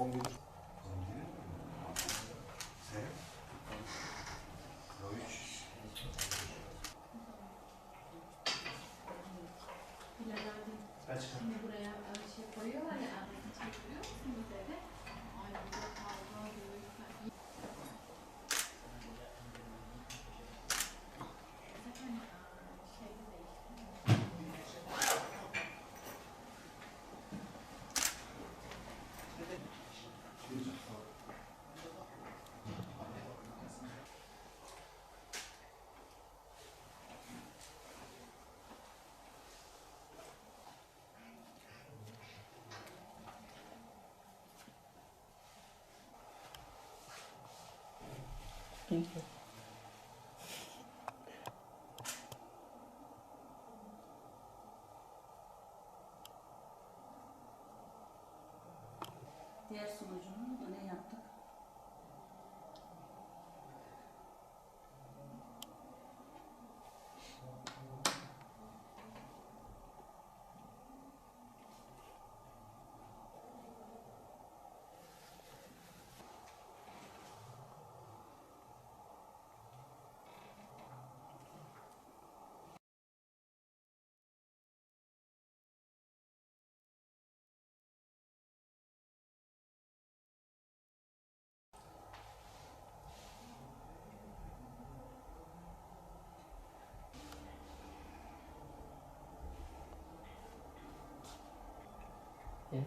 Vamos ね、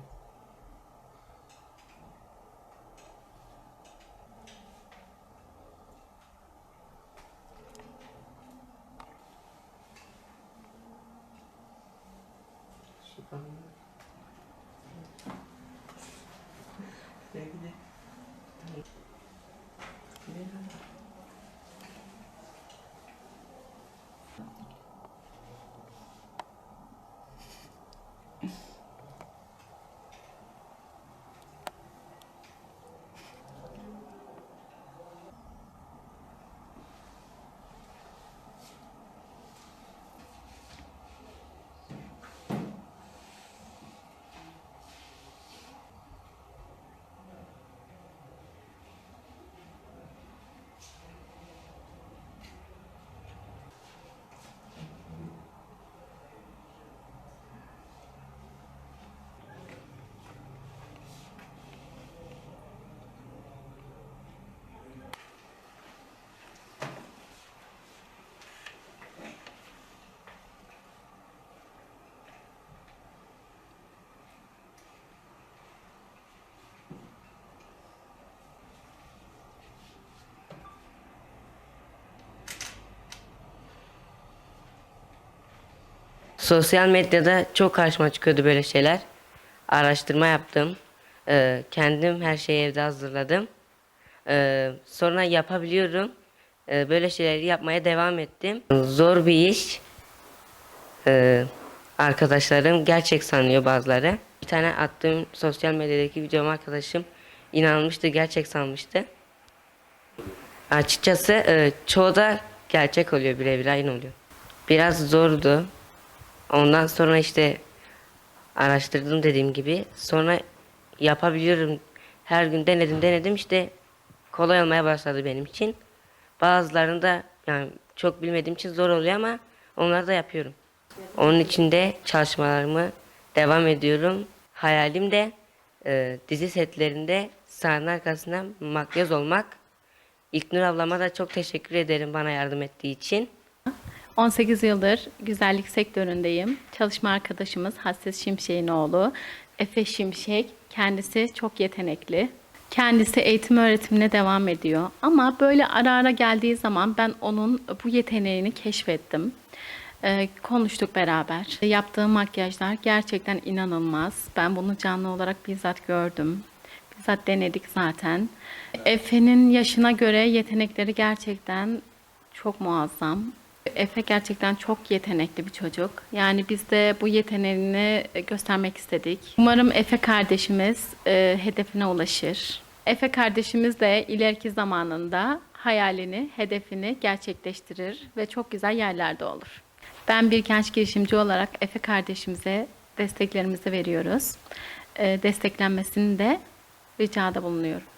Yeah. Sosyal medyada çok karşıma çıkıyordu böyle şeyler. Araştırma yaptım. Ee, kendim her şeyi evde hazırladım. Ee, sonra yapabiliyorum. Ee, böyle şeyleri yapmaya devam ettim. Zor bir iş. Ee, arkadaşlarım gerçek sanıyor bazıları. Bir tane attığım sosyal medyadaki videomu arkadaşım inanmıştı, gerçek sanmıştı. Açıkçası e, çoğu da gerçek oluyor, birebir aynı oluyor. Biraz zordu. Ondan sonra işte araştırdım dediğim gibi. Sonra yapabiliyorum. Her gün denedim denedim işte kolay olmaya başladı benim için. Bazılarında yani çok bilmediğim için zor oluyor ama onları da yapıyorum. Onun için de çalışmalarımı devam ediyorum. Hayalim de e, dizi setlerinde sahne arkasında makyöz olmak. İlknur ablama da çok teşekkür ederim bana yardım ettiği için. 18 yıldır güzellik sektöründeyim. Çalışma arkadaşımız Hasses Şimşek'in oğlu Efe Şimşek. Kendisi çok yetenekli. Kendisi eğitim öğretimine devam ediyor. Ama böyle ara ara geldiği zaman ben onun bu yeteneğini keşfettim. Ee, konuştuk beraber. Yaptığı makyajlar gerçekten inanılmaz. Ben bunu canlı olarak bizzat gördüm. Bizzat denedik zaten. Efe'nin yaşına göre yetenekleri gerçekten çok muazzam. Efe gerçekten çok yetenekli bir çocuk. Yani biz de bu yeteneğini göstermek istedik. Umarım Efe kardeşimiz e, hedefine ulaşır. Efe kardeşimiz de ileriki zamanında hayalini, hedefini gerçekleştirir ve çok güzel yerlerde olur. Ben bir genç girişimci olarak Efe kardeşimize desteklerimizi veriyoruz. E, desteklenmesini de ricada bulunuyorum.